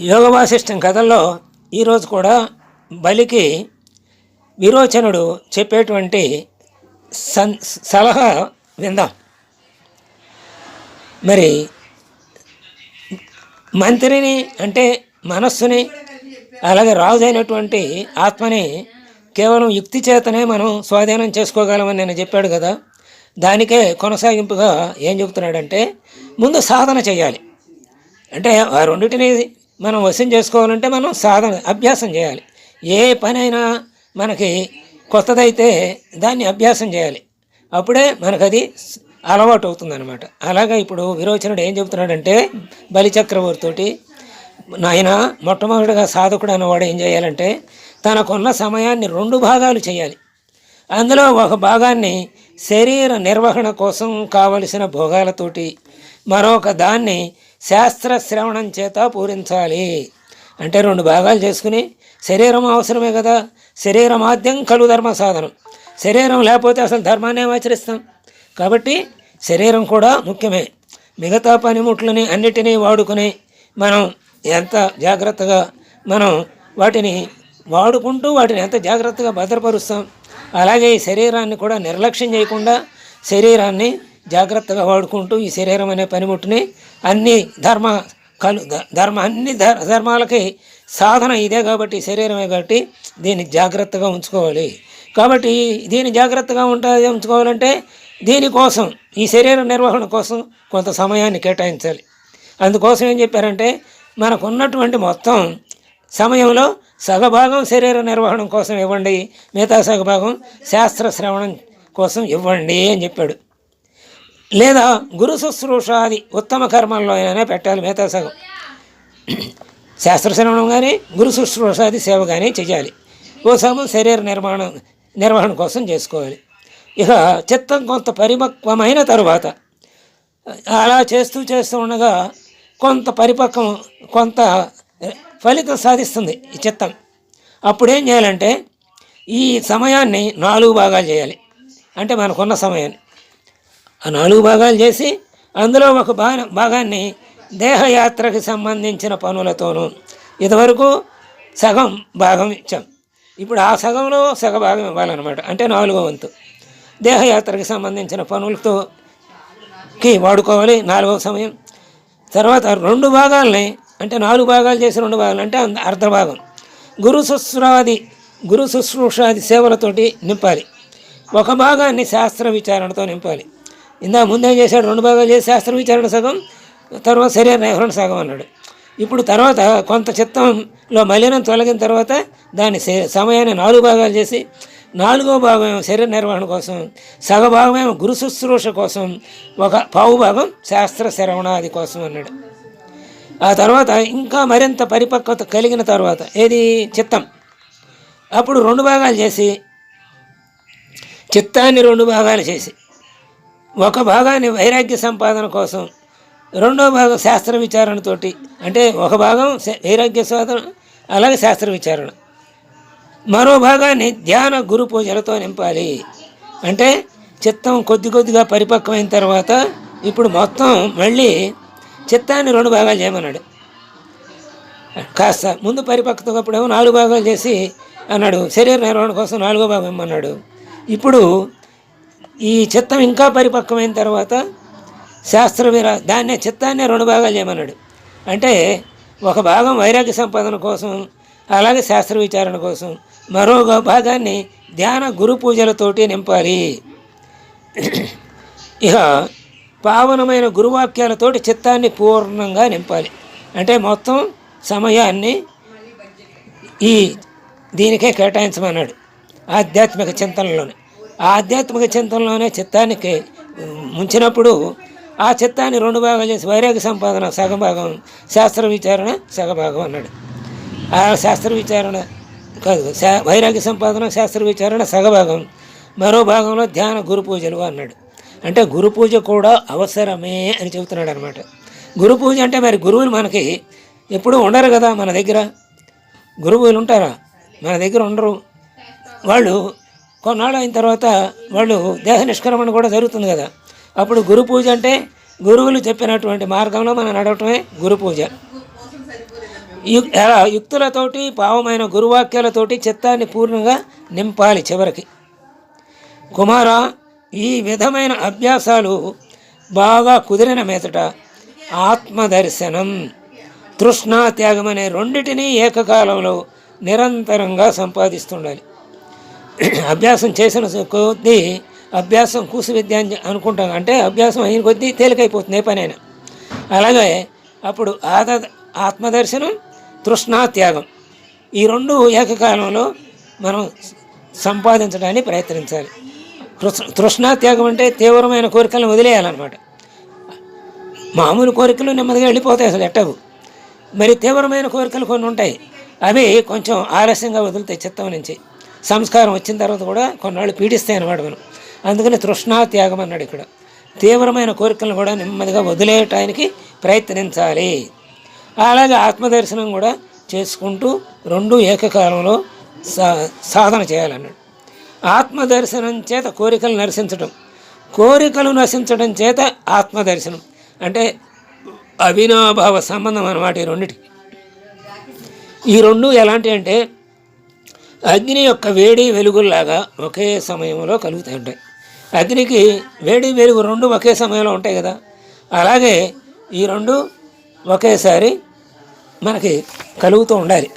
యోగ వాసిష్టం కథల్లో ఈరోజు కూడా బలికి విరోచనుడు చెప్పేటువంటి సన్ సలహా విందాం. మరి మంత్రిని అంటే మనస్సుని అలాగే రాజైనటువంటి ఆత్మని కేవలం యుక్తి చేతనే మనం స్వాధీనం చేసుకోగలమని నేను చెప్పాడు కదా. దానికే కొనసాగింపుగా ఏం చెబుతున్నాడంటే ముందు సాధన చేయాలి. అంటే ఆ రెండింటిని మనం వశం చేసుకోవాలంటే మనం సాధన అభ్యాసం చేయాలి. ఏ పనైనా మనకి కొత్తదైతే దాన్ని అభ్యాసం చేయాలి. అప్పుడే మనకు అది అలవాటు అవుతుందన్నమాట అలాగే ఇప్పుడు విరోచనుడు ఏం చెబుతున్నాడంటే బలిచక్రవర్తితోటి నాయన మొట్టమొదటిగా సాధకుడు అన్నవాడు ఏం చేయాలంటే తనకున్న సమయాన్ని రెండు భాగాలు చేయాలి. అందులో ఒక భాగాన్ని శరీర నిర్వహణ కోసం కావలసిన భోగాలతోటి మరొక దాన్ని శాస్త్ర శ్రవణం చేత పూరించాలి. అంటే రెండు భాగాలు చేసుకుని శరీరం అవసరమే కదా. శరీరమాద్యం కలు ధర్మ సాధనం. శరీరం లేకపోతే అసలు ధర్మాన్ని ఆచరిస్తాం. కాబట్టి శరీరం కూడా ముఖ్యమే. మిగతా పనిముట్లని అన్నిటినీ వాడుకుని మనం ఎంత జాగ్రత్తగా మనం వాటిని వాడుకుంటూ వాటిని ఎంత జాగ్రత్తగా భద్రపరుస్తాం. అలాగే ఈ శరీరాన్ని కూడా నిర్లక్ష్యం చేయకుండా శరీరాన్ని జాగ్రత్తగా వాడుకుంటూ ఈ శరీరం అనే పనిముట్టుని అన్ని ధర్మ కలు ధర్మ అన్ని ధర్మాలకి సాధన ఇదే కాబట్టి శరీరమే కాబట్టి దీన్ని జాగ్రత్తగా ఉంచుకోవాలి. కాబట్టి దీన్ని జాగ్రత్తగా ఉంటా ఉంచుకోవాలంటే దీనికోసం ఈ శరీర నిర్వహణ కోసం కొంత సమయాన్ని కేటాయించాలి. అందుకోసం ఏం చెప్పారంటే మనకున్నటువంటి మొత్తం సమయంలో సగభాగం శరీర నిర్వహణ కోసం ఇవ్వండి మిగతా సగభాగం శాస్త్ర శ్రవణం కోసం ఇవ్వండి అని చెప్పాడు. లేదా గురు శుశ్రూషాది ఉత్తమ కర్మల్లో అయినా పెట్టాలి మిగతా సగం. శాస్త్ర శ్రవణం కానీ గురు శుశ్రూషాది సేవ కానీ చేయాలి ఓ సగం శరీర నిర్మాణం నిర్వహణ కోసం చేసుకోవాలి. ఇక చిత్తం కొంత పరిపక్వమైన తరువాత అలా చేస్తూ చేస్తూ ఉండగా కొంత పరిపక్వం కొంత ఫలితం సాధిస్తుంది ఈ చిత్తం. అప్పుడు ఏం చేయాలంటే ఈ సమయాన్ని నాలుగు భాగాలు చేయాలి. అంటే మనకున్న సమయాన్ని. ఆ నాలుగు భాగాలు చేసి అందులో ఒక భా భాగాన్ని దేహయాత్రకు సంబంధించిన పనులతోనూ ఇదివరకు సగం భాగం ఇచ్చాం. ఇప్పుడు ఆ సగంలో సగ భాగం ఇవ్వాలన్నమాట. అంటే నాలుగో వంతు. దేహయాత్రకు సంబంధించిన పనులతో కి వాడుకోవాలి నాలుగవ సమయం. తర్వాత రెండు భాగాల్ని అంటే నాలుగు భాగాలు చేసి రెండు భాగాలు అంటే అంద- అర్ధ భాగం. గురు శుశ్రాది గురు శుశ్రూషాది సేవలతోటి నింపాలి. ఒక భాగాన్ని శాస్త్ర విచారణతో నింపాలి. ఇందా ముందేం చేశాడు? రెండు భాగాలు చేసి శాస్త్ర విచారణ సగం తర్వాత శరీర నిర్వహణ సగం అన్నాడు. ఇప్పుడు తర్వాత కొంత చిత్తంలో మలినం తొలగిన తర్వాత దాని సమయాన్ని నాలుగు భాగాలు చేసి నాలుగో భాగం శరీర నిర్వహణ కోసం సగ భాగమేమో గురు శుశ్రూష కోసం ఒక పావు భాగం శాస్త్ర శ్రవణాది కోసం అన్నాడు. ఆ తర్వాత ఇంకా మరింత పరిపక్వత కలిగిన తర్వాత ఏది? చిత్తం. అప్పుడు రెండు భాగాలు చేసి చిత్తాన్ని రెండు భాగాలు చేసి ఒక భాగాన్ని వైరాగ్య సంపాదన కోసం రెండో భాగం శాస్త్ర విచారణతోటి అంటే ఒక భాగం వైరాగ్య సాధన అలాగే శాస్త్ర విచారణ. మరో భాగాన్ని ధ్యాన గురు పూజలతో నింపాలి. అంటే చిత్తం కొద్ది కొద్దిగా పరిపక్వమైన తర్వాత ఇప్పుడు మొత్తం మళ్ళీ చిత్తాన్ని రెండు భాగాలు చేయమన్నాడు. కాస్త ముందు పరిపక్వతప్పుడేమో నాలుగు భాగాలు చేసి అన్నాడు. శరీర నిర్వహణ కోసం నాలుగో భాగం ఇమ్మన్నాడు. ఇప్పుడు ఈ చిత్తం ఇంకా పరిపక్వమైన తర్వాత శాస్త్ర విరా దాన్నే చిత్తాన్నే రెండు భాగాలు చేయమన్నాడు. అంటే ఒక భాగం వైరాగ్య సంపాదన కోసం అలాగే శాస్త్ర విచారణ కోసం మరో భాగాన్ని ధ్యాన గురు పూజలతోటి నింపాలి. ఇక పావనమైన గురువాక్యాలతోటి చిత్తాన్ని పూర్ణంగా నింపాలి. అంటే మొత్తం సమయాన్ని ఈ దీనికే కేటాయించమన్నాడు ఆధ్యాత్మిక చింతనలోనే. ఆధ్యాత్మిక చింతనలోనే చిత్తానికి ముంచినప్పుడు ఆ చిత్తాన్ని రెండు భాగాలు చేసి వైరాగ్య సంపాదన సగభాగం శాస్త్ర విచారణ సగభాగం అన్నాడు. ఆ శాస్త్ర విచారణ కాదు శా వైరాగ్య సంపాదన శాస్త్ర విచారణ సగభాగం మరో భాగంలో ధ్యాన గురు పూజలు అన్నాడు. అంటే గురు పూజ కూడా అవసరమే అని చెబుతున్నాడు అనమాట గురు పూజ అంటే మరి గురువులు మనకి ఎప్పుడూ ఉండరు కదా మన దగ్గర? గురువులు ఉంటారా? మన దగ్గర ఉండరు. వాళ్ళు కొన్నాళ్ళు అయిన తర్వాత వాళ్ళు దేహ నిష్క్రమణ కూడా జరుగుతుంది కదా. అప్పుడు గురు పూజ అంటే గురువులు చెప్పినటువంటి మార్గంలో మనం నడవటమే గురు పూజ. ఎలా యుక్తులతోటి పావమైన గురువాక్యాలతోటి చిత్తాన్ని పూర్ణంగా నింపాలి చివరికి. కుమార ఈ విధమైన అభ్యాసాలు బాగా కుదిరిన మీదట ఆత్మదర్శనం తృష్ణా త్యాగం అనే రెండిటినీ ఏకకాలంలో నిరంతరంగా సంపాదిస్తుండాలి. అభ్యాసం చేసిన కొద్దీ అభ్యాసం కూసు విద్య అని అనుకుంటాం అంటే అభ్యాసం అయిన కొద్దీ తేలికైపోతుంది ఏ పనైనా. అలాగే అప్పుడు ఆద ఆత్మదర్శనం తృష్ణా త్యాగం ఈ రెండు ఏకకాలంలో మనం సంపాదించడానికి ప్రయత్నించాలి. తృష్ తృష్ణా త్యాగం అంటే తీవ్రమైన కోరికలను వదిలేయాలన్నమాట. మామూలు కోరికలు నెమ్మదిగా వెళ్ళిపోతాయి అసలు ఎట్టవు. మరి తీవ్రమైన కోరికలు కొన్ని ఉంటాయి. అవి కొంచెం ఆలస్యంగా వదులుతాయి చిత్తం నుంచి. సంస్కారం వచ్చిన తర్వాత కూడా కొన్నాళ్ళు పీడిస్తాయి అన్నమాట మనం. అందుకని తృష్ణా త్యాగం అన్నాడు ఇక్కడ. తీవ్రమైన కోరికలను కూడా నెమ్మదిగా వదిలేయటానికి ప్రయత్నించాలి. అలాగే ఆత్మదర్శనం కూడా చేసుకుంటూ రెండు ఏకకాలంలో సా సాధన చేయాలన్నాడు. ఆత్మదర్శనం చేత కోరికలు నరసించడం కోరికలు నశించడం చేత ఆత్మదర్శనం. అంటే అవినాభావ సంబంధం అన్నమాట ఈ రెండిటికి. ఈ రెండు ఎలాంటి అంటే అగ్ని యొక్క వేడి వెలుగుల్లాగా ఒకే సమయంలో కలుగుతూ ఉంటాయి. అగ్నికి వేడి వెలుగు రెండు ఒకే సమయంలో ఉంటాయి కదా. అలాగే ఈ రెండు ఒకేసారి మనకి కలుగుతూ ఉండాలి.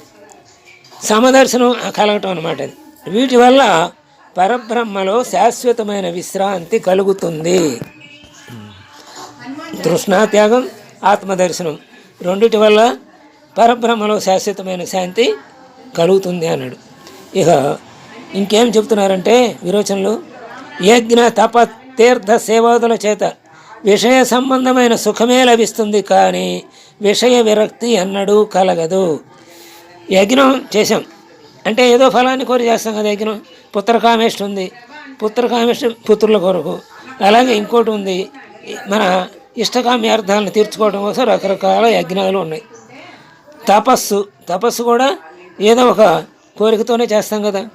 సమదర్శనం కలగటం అనమాట అది. వీటి వల్ల పరబ్రహ్మలో శాశ్వతమైన విశ్రాంతి కలుగుతుంది. తృష్ణాత్యాగం ఆత్మదర్శనం రెండిటి వల్ల పరబ్రహ్మలో శాశ్వతమైన శాంతి కలుగుతుంది అన్నాడు. ఇక ఇంకేం చెప్తున్నారంటే విరోచనలు యజ్ఞ తప తీర్థ సేవాదుల చేత విషయ సంబంధమైన సుఖమే లభిస్తుంది కానీ విషయ విరక్తి అన్నడూ కలగదు. యజ్ఞం చేసాం అంటే ఏదో ఫలాన్ని కోరి చేస్తాం కదా యజ్ఞం. పుత్రకామేష్టి ఉంది పుత్రకామేష్టి పుత్రుల కొరకు. అలాగే ఇంకోటి ఉంది. మన ఇష్టకామ్యార్థాలను తీర్చుకోవడం కోసం రకరకాల యజ్ఞాలు ఉన్నాయి. తపస్సు. తపస్సు కూడా ఏదో ఒక కోరికతోనే చేస్తాం కదా.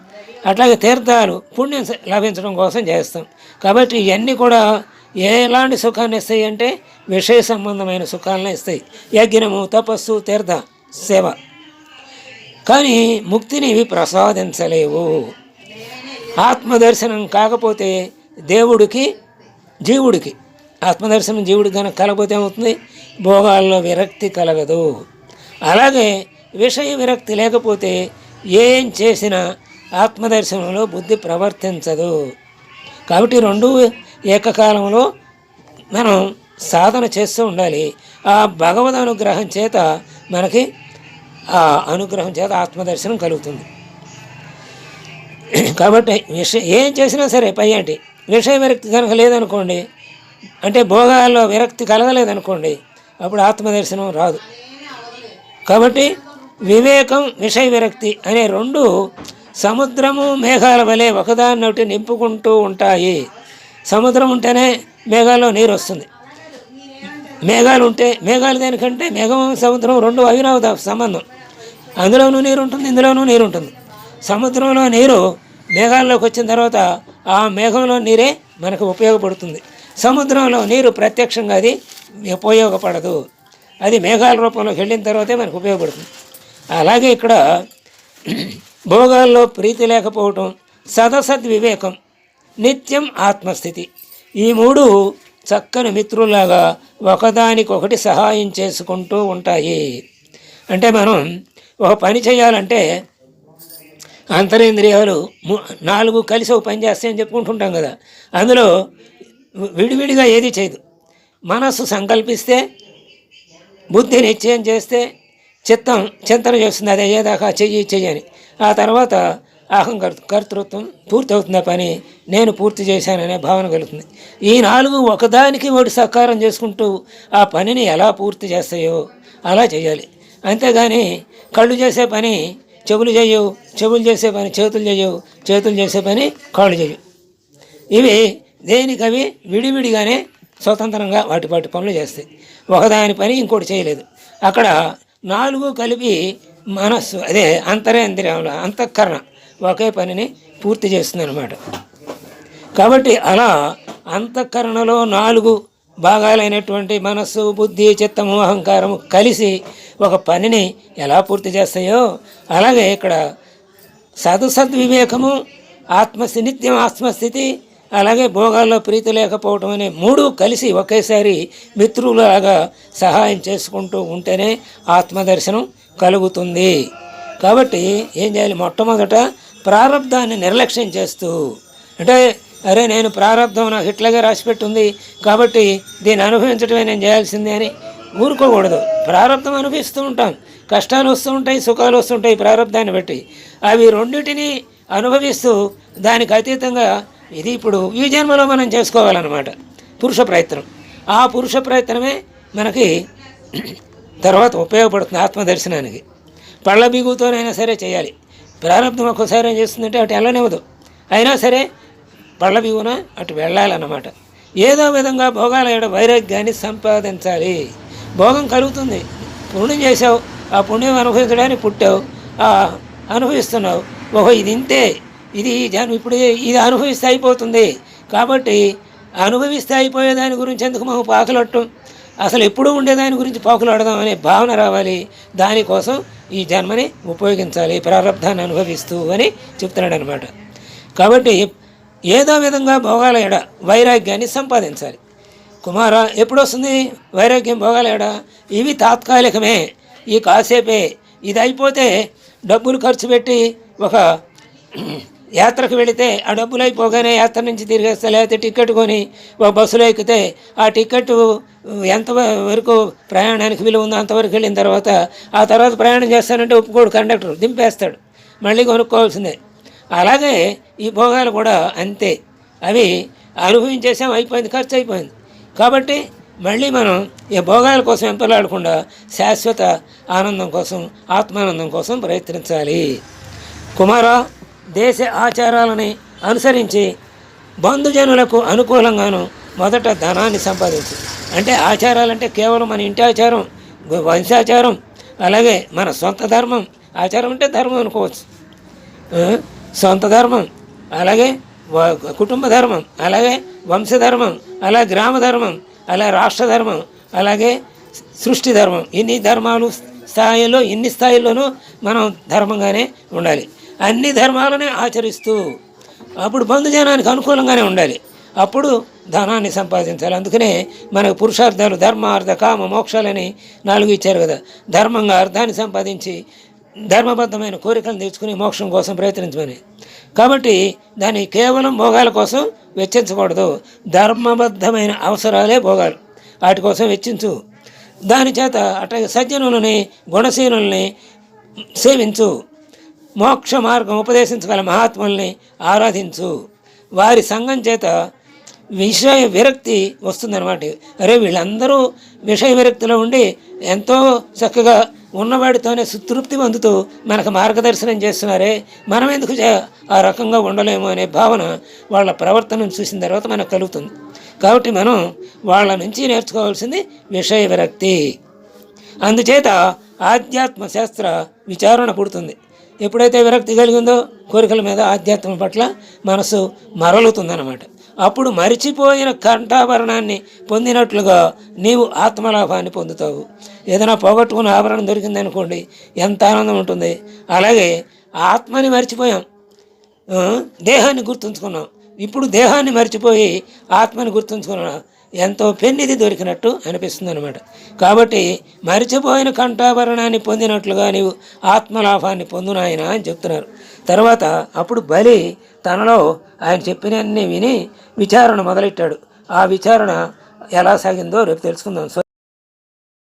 అట్లాగే తీర్థాలు పుణ్యం లభించడం కోసం చేస్తాం. కాబట్టి ఇవన్నీ కూడా ఎలాంటి సుఖాన్ని ఇస్తాయి అంటే విషయ సంబంధమైన సుఖాలను ఇస్తాయి. యజ్ఞము తపస్సు తీర్థ సేవ. కానీ ముక్తిని ఇవి ప్రసాదించలేవు. ఆత్మదర్శనం కాకపోతే దేవుడికి జీవుడికి ఆత్మదర్శనం జీవుడికి కనుక కలగపోతే ఏమవుతుంది? భోగాల్లో విరక్తి కలగదు. అలాగే విషయ విరక్తి లేకపోతే ఏం చేసినా ఆత్మదర్శనంలో బుద్ధి ప్రవర్తించదు. కాబట్టి రెండు ఏకకాలంలో మనం సాధన చేస్తూ ఉండాలి. ఆ భగవద్ అనుగ్రహం చేత మనకి ఆ అనుగ్రహం చేత ఆత్మదర్శనం కలుగుతుంది. కాబట్టి విషయం ఏం చేసినా సరే పై అంటే విషయ విరక్తి కనుక లేదనుకోండి అంటే భోగాల్లో విరక్తి కలగలేదనుకోండి అప్పుడు ఆత్మదర్శనం రాదు. కాబట్టి వివేకం విషయ విరక్తి అనే రెండు సముద్రము మేఘాల వలె ఒకదాన్నొకటి నింపుకుంటూ ఉంటాయి. సముద్రం ఉంటేనే మేఘాల్లో నీరు వస్తుంది. మేఘాలు ఉంటే మేఘాలు దేనికంటే మేఘం సముద్రం రెండు అవినావ సంబంధం. అందులోనూ నీరు ఉంటుంది ఇందులోనూ నీరు ఉంటుంది. సముద్రంలో నీరు మేఘాల్లోకి వచ్చిన తర్వాత ఆ మేఘంలో నీరే మనకు ఉపయోగపడుతుంది. సముద్రంలో నీరు ప్రత్యక్షంగా అది ఉపయోగపడదు. అది మేఘాల రూపంలోకి వెళ్ళిన తర్వాతే మనకు ఉపయోగపడుతుంది. అలాగే ఇక్కడ భోగాల్లో ప్రీతి లేకపోవటం సదసద్వివేకం నిత్యం ఆత్మస్థితి. ఈ మూడు చక్కని మిత్రులాగా ఒకదానికొకటి సహాయం చేసుకుంటూ ఉంటాయి. అంటే మనం ఒక పని చేయాలంటే అంతరేంద్రియాలు నాలుగు కలిసి ఒక పని చేస్తాయని చెప్పుకుంటుంటాం కదా. అందులో విడివిడిగా ఏది చేయదు. మనస్సు సంకల్పిస్తే బుద్ధి నిశ్చయం చేస్తే చిత్తం చింతన చేస్తుంది అది అయ్యేదాకా చెయ్యి చెయ్యని ఆ తర్వాత అహంకర్ కర్తృత్వం పూర్తి అవుతుంది పని నేను పూర్తి చేశాననే భావన కలుగుతుంది. ఈ నాలుగు ఒకదానికి ఒకటి సహకారం చేసుకుంటూ ఆ పనిని ఎలా పూర్తి చేస్తాయో అలా చేయాలి. అంతేగాని కళ్ళు చేసే పని చెవులు చేయవు చెవులు చేసే పని చేతులు చేయవు చేతులు చేసే పని కాళ్ళు చేయవు. ఇవి దేనికవి విడివిడిగానే స్వతంత్రంగా వాటి వాటి పనులు చేస్తాయి. ఒకదాని పని ఇంకోటి చేయలేదు. అక్కడ నాలుగు కలిపి మనస్సు అదే అంతరేంద్రియంలో అంతఃకరణ ఒకే పనిని పూర్తి చేస్తుంది అనమాట కాబట్టి అలా అంతఃకరణలో నాలుగు భాగాలైనటువంటి మనస్సు బుద్ధి చిత్తము అహంకారము కలిసి ఒక పనిని ఎలా పూర్తి చేస్తాయో అలాగే ఇక్కడ సదుసద్వివేకము ఆత్మస్థి నిత్యం ఆత్మస్థితి అలాగే భోగాల్లో ప్రీతి లేకపోవటం అనే మూడు కలిసి ఒకేసారి మిత్రులాగా సహాయం చేసుకుంటూ ఉంటేనే ఆత్మదర్శనం కలుగుతుంది. కాబట్టి ఏం చేయాలి? మొట్టమొదట ప్రారంధాన్ని నిర్లక్ష్యం చేస్తూ అంటే అరే నేను ప్రారంధం నాకు ఇట్లాగే రాసిపెట్టుంది కాబట్టి దీన్ని అనుభవించడమే నేను చేయాల్సిందే అని ఊరుకోకూడదు. ప్రారంధం అనుభవిస్తూ ఉంటాం. కష్టాలు వస్తూ ఉంటాయి సుఖాలు వస్తుంటాయి ప్రారంధాన్ని బట్టి. అవి రెండింటిని అనుభవిస్తూ దానికి అతీతంగా ఇది ఇప్పుడు ఈ జన్మలో మనం చేసుకోవాలన్నమాట. పురుష ప్రయత్నం. ఆ పురుష ప్రయత్నమే మనకి తర్వాత ఉపయోగపడుతుంది ఆత్మదర్శనానికి. పళ్ళ బిగుతోనైనా సరే చేయాలి. ప్రారంభం ఒక్కసారి ఏం చేస్తుందంటే అటు వెళ్ళనివ్వదు. అయినా సరే పళ్ళ బిగున అటు వెళ్ళాలన్నమాట. ఏదో విధంగా భోగాల ఏడ వైరాగ్యాన్ని సంపాదించాలి. భోగం కలుగుతుంది. పుణ్యం చేసావు ఆ పుణ్యం అనుభవించడానికి పుట్టావు. ఆ అనుభవిస్తున్నావు. ఓహో ఇది ఇంతే. ఇది జనం ఇప్పుడు ఇది అనుభవిస్తే అయిపోతుంది. కాబట్టి అనుభవిస్తే అయిపోయే దాని గురించి ఎందుకు మనం పాకులట్టం? అసలు ఎప్పుడూ ఉండేదాని గురించి పాకులాడదాం అనే భావన రావాలి. దానికోసం ఈ జన్మని ఉపయోగించాలి ప్రారంధాన్ని అనుభవిస్తూ అని చెప్తున్నాడు అనమాట కాబట్టి ఏదో విధంగా భోగాల ఎడ వైరాగ్యాన్ని సంపాదించాలి. కుమార ఎప్పుడు వస్తుంది వైరాగ్యం భోగాల ఎడ? ఇవి తాత్కాలికమే. ఈ కాసేపే. ఇది అయిపోతే డబ్బులు ఖర్చు పెట్టి ఒక యాత్రకు వెళితే ఆ డబ్బులు అయిపోగానే యాత్ర నుంచి తిరిగేస్తే లేకపోతే టికెట్ కొని ఒక బస్సులో ఎక్కితే ఆ టికెట్ ఎంత వరకు ప్రయాణానికి విలువ ఉందో అంతవరకు వెళ్ళిన తర్వాత ఆ తర్వాత ప్రయాణం చేస్తానంటే ఒప్పుకోడు కండక్టర్ దింపేస్తాడు. మళ్ళీ కొనుక్కోవాల్సిందే. అలాగే ఈ భోగాలు కూడా అంతే. అవి అనుభవించేసాం అయిపోయింది ఖర్చు అయిపోయింది. కాబట్టి మళ్ళీ మనం ఈ భోగాల కోసం ఎంపలాడకుండా శాశ్వత ఆనందం కోసం ఆత్మానందం కోసం ప్రయత్నించాలి. కుమారా దేశ ఆచారాలని అనుసరించి బంధుజనులకు అనుకూలంగాను మొదట ధనాన్ని సంపాదించు. అంటే ఆచారాలంటే కేవలం మన ఇంటి ఆచారం వంశాచారం అలాగే మన సొంత ధర్మం. ఆచారం అంటే ధర్మం అనుకోవచ్చు. సొంత ధర్మం అలాగే కుటుంబ ధర్మం అలాగే వంశధర్మం అలా గ్రామ ధర్మం అలా రాష్ట్ర ధర్మం అలాగే సృష్టి ధర్మం. ఇన్ని ధర్మాలు స్థాయిలో ఇన్ని స్థాయిల్లోనూ మనం ధర్మంగానే ఉండాలి. అన్ని ధర్మాలని ఆచరిస్తూ అప్పుడు బంధుజనానికి అనుకూలంగానే ఉండాలి. అప్పుడు ధనాన్ని సంపాదించాలి. అందుకనే మనకు పురుషార్థాలు ధర్మ అర్థ కామ మోక్షాలని నాలుగు ఇచ్చారు కదా. ధర్మంగా అర్థాన్ని సంపాదించి ధర్మబద్ధమైన కోరికలను తెచ్చుకుని మోక్షం కోసం ప్రయత్నించమని. కాబట్టి దాన్ని కేవలం భోగాల కోసం వెచ్చించకూడదు. ధర్మబద్ధమైన అవసరాలే భోగాలు. వాటి కోసం వెచ్చించు. దాని చేత అట్లాగే సజ్జనులని గుణశీనుల్ని సేవించు. మోక్ష మార్గం ఉపదేశించగల మహాత్ముల్ని ఆరాధించు. వారి సంఘం చేత విషయ విరక్తి వస్తుందన్నమాట. అరే వీళ్ళందరూ విషయ విరక్తిలో ఉండి ఎంతో చక్కగా ఉన్నవాడితోనే సుతృప్తి పొందుతూ మనకు మార్గదర్శనం చేస్తున్నారే మనం ఎందుకు ఆ రకంగా ఉండలేము అనే భావన వాళ్ళ ప్రవర్తనను చూసిన తర్వాత మనకు కలుగుతుంది. కాబట్టి మనం వాళ్ళ నుంచి నేర్చుకోవాల్సింది విషయ విరక్తి. అందుచేత ఆధ్యాత్మ శాస్త్ర విచారణ పుడుతుంది. ఎప్పుడైతే విరక్తి కలిగిందో కోరికల మీద ఆధ్యాత్మం పట్ల మనసు మరలుతుందన్నమాట. అప్పుడు మరిచిపోయిన కంఠాభరణాన్ని పొందినట్లుగా నీవు ఆత్మలాభాన్ని పొందుతావు. ఏదైనా పోగొట్టుకున్న ఆభరణం దొరికిందనుకోండి ఎంత ఆనందం ఉంటుంది. అలాగే ఆత్మని మర్చిపోయాం. దేహాన్ని గుర్తుంచుకున్నాం. ఇప్పుడు దేహాన్ని మర్చిపోయి ఆత్మని గుర్తుంచుకున్నాం. ఎంతో పెన్నిది దొరికినట్టు అనిపిస్తుంది అనమాట కాబట్టి మరిచిపోయిన కంఠాభరణాన్ని పొందినట్లుగా నీవు ఆత్మలాభాన్ని పొందునాయన అని చెప్తున్నారు. తర్వాత అప్పుడు బలి తనలో ఆయన చెప్పినన్ని విని విచారణ మొదలెట్టాడు. ఆ విచారణ ఎలా సాగిందో రేపు తెలుసుకుందాం.